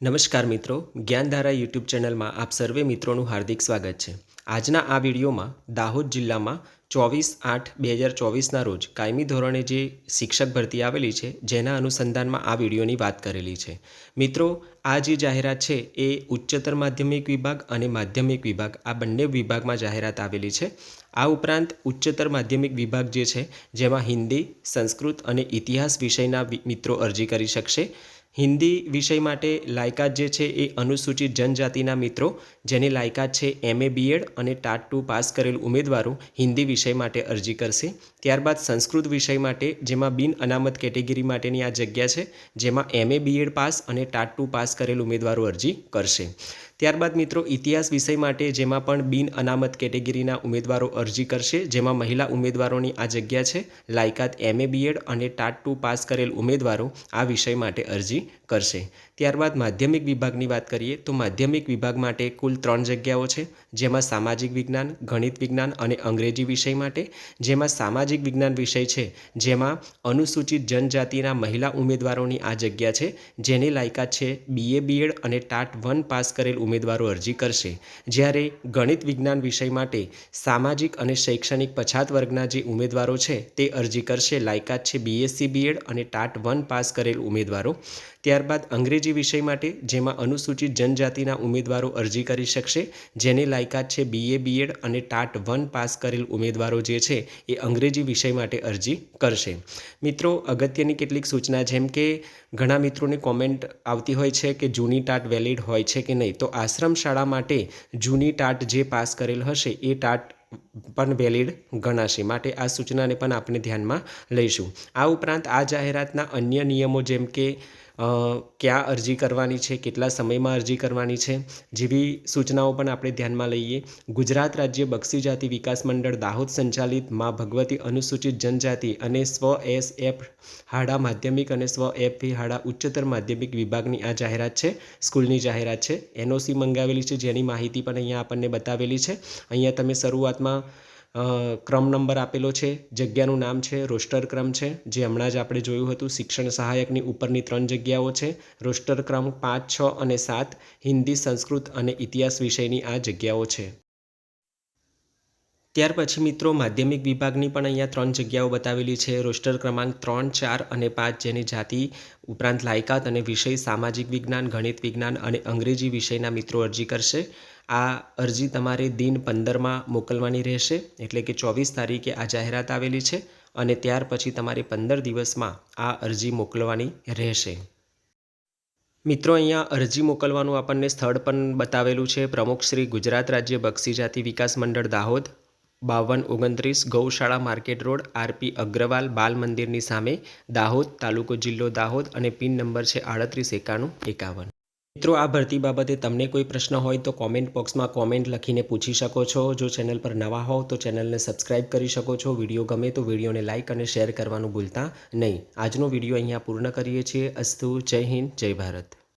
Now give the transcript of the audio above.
નમસ્કાર મિત્રો, જ્ઞાનધારા યુટ્યુબ ચેનલમાં આપ સર્વે મિત્રોનું હાર્દિક સ્વાગત છે. આજના આ વિડીયોમાં દાહોદ જિલ્લામાં ચોવીસ આઠ બે હજાર ચોવીસના રોજ કાયમી ધોરણે જે શિક્ષક ભરતી આવેલી છે, જેના અનુસંધાનમાં આ વિડીયોની વાત કરેલી છે. મિત્રો, આ જે જાહેરાત છે, એ ઉચ્ચતર માધ્યમિક વિભાગ અને માધ્યમિક વિભાગ, આ બંને વિભાગમાં જાહેરાત આવેલી છે. આ ઉપરાંત ઉચ્ચતર માધ્યમિક વિભાગ જે છે, જેમાં હિન્દી, સંસ્કૃત અને ઇતિહાસ વિષયના મિત્રો અરજી કરી શકશે. હિન્દી વિષય માટે લાયકાત જે છે એ અનુસૂચિત જનજાતિના મિત્રો, જેની લાયકાત છે એમએ બીએડ અને ટાટ ટુ પાસ કરેલ ઉમેદવારો હિન્દી વિષય માટે અરજી કરશે. ત્યારબાદ સંસ્કૃત વિષય માટે, જેમાં બિન અનામત કેટેગરી માટેની આ જગ્યા છે, જેમાં એમએ બીએડ પાસ અને ટાટ ટુ પાસ કરેલ ઉમેદવારો અરજી કરશે. ત્યારબાદ મિત્રો, ઇતિહાસ વિષય માટે જેમાં પણ બિન અનામત કેટેગરીના ઉમેદવારો અરજી કરશે, જેમાં મહિલા ઉમેદવારોની આ જગ્યા છે. લાયકાત એમએ બીએડ અને ટાટ ટુ પાસ કરેલ ઉમેદવારો આ વિષય માટે અરજી કરશે. ત્યારબાદ માધ્યમિક વિભાગની વાત કરીએ, તો માધ્યમિક વિભાગ માટે કુલ ત્રણ જગ્યાઓ છે, જેમાં સામાજિક વિજ્ઞાન, ગણિત વિજ્ઞાન અને અંગ્રેજી વિષય માટે. જેમાં સામાજિક વિજ્ઞાન વિષય છે, જેમાં અનુસૂચિત જનજાતિના મહિલા ઉમેદવારોની આ જગ્યા છે, જેની લાયકાત છે બીએ બીએડ અને ટાટ વન પાસ કરેલ ઉમેદવારો અરજી કરશે. જ્યારે ગણિત વિજ્ઞાન વિષય માટે સામાજિક અને શૈક્ષણિક પછાત વર્ગના જે ઉમેદવારો છે, તે અરજી કરશે. લાયકાત છે બીએસસી બીએડ અને ટાટ વન પાસ કરેલ ઉમેદવારો. ત્યારબાદ અંગ્રેજી વિષય માટે જેમાં અનુસૂચિત જનજાતિના ઉમેદવારો અરજી કરી શકશે, જેની લાયકાત છે બીએ બીએડ અને ટાટ વન પાસ કરેલ ઉમેદવારો જે છે, એ અંગ્રેજી વિષય માટે અરજી કરશે. મિત્રો, અગત્યની કેટલીક સૂચના, જેમ કે ઘણા મિત્રોને કોમેન્ટ આવતી હોય છે કે જૂની ટાટ વેલિડ હોય છે કે નહીં, તો આશ્રમ શાળા માટે જૂની ટાટ જે પાસ કરેલ હશે, એ ટાટ પણ વેલિડ ગણાશે. માટે આ સૂચનાને પણ આપણે ધ્યાનમાં લઈશું. આ ઉપરાંત આ જાહેરાતના અન્ય નિયમો જેમ કે ક્યાં અરજી કરવાની છે, કેટલા સમયમાં અરજી કરવાની છે, જેવી સૂચનાઓ પણ આપણે ધ્યાનમાં લઈએ. ગુજરાત રાજ્ય બક્ષી જાતિ વિકાસ મંડળ દાહોદ સંચાલિત મા ભગવતી અનુસૂચિત જનજાતિ અને સ્વ એસ એફ હાડા માધ્યમિક અને સ્વ એફ હાડા ઉચ્ચતર માધ્યમિક વિભાગની આ જાહેરાત છે, સ્કૂલની જાહેરાત છે. એનઓસી મંગાવેલી છે, જેની માહિતી પણ અહીંયા આપણને બતાવેલી છે. અહીંયા તમે શરૂઆતમાં ક્રમ નંબર આપેલો છે, જગ્યાનું નામ છે, રોસ્ટર ક્રમ છે, જે હમણાં જ આપણે જોયું હતું, શિક્ષણ સહાયકની ઉપરની ત્રણ જગ્યાઓ છે, રોસ્ટર ક્રમ પાંચ, છ અને સાત, હિન્દી, સંસ્કૃત અને ઇતિહાસ વિષયની આ જગ્યાઓ છે. ત્યાર પછી મિત્રો માધ્યમિક વિભાગની પણ અહીંયા ત્રણ જગ્યાઓ બતાવેલી છે. રોસ્ટર ક્રમાંક ત્રણ, ચાર અને પાંચ જેની જાતિ, ઉપરાંત લાયકાત અને વિષય, સામાજિક વિજ્ઞાન, ગણિત વિજ્ઞાન અને અંગ્રેજી વિષયના મિત્રો અરજી કરશે. આ અરજી તમારે દિન પંદરમાં મોકલવાની રહેશે, એટલે કે ચોવીસ તારીખે આ જાહેરાત આવેલી છે અને ત્યાર પછી તમારે પંદર દિવસમાં આ અરજી મોકલવાની રહેશે. મિત્રો અહીંયા અરજી મોકલવાનું આપણને સ્થળ પણ બતાવેલું છે. પ્રમુખ શ્રી ગુજરાત રાજ્ય બક્ષી જાતિ વિકાસ મંડળ દાહોદ. બાવન ઓગણત્રીસ ગૌશાળા માર્કેટ રોડ આરપી અગ્રવાલ બાલ મંદિરની સામે દાહોદ તાલુકો જિલ્લો દાહોદ અને પિન નંબર છે આડત્રીસ એકાણું એકાવન. મિત્રો, આ ભરતી બાબતે તમને કોઈ પ્રશ્ન હોય તો કોમેન્ટ બોક્સમાં કોમેન્ટ લખીને પૂછી શકો છો. જો ચેનલ પર નવા હોવ તો ચેનલને સબસ્ક્રાઇબ કરી શકો છો. વીડિયો ગમે તો વિડીયોને લાઇક અને શેર કરવાનું ભૂલતા નહીં. આજનો વીડિયો અહીંયા પૂર્ણ કરીએ છીએ. અસ્તુ, જય હિન્દ, જય ભારત.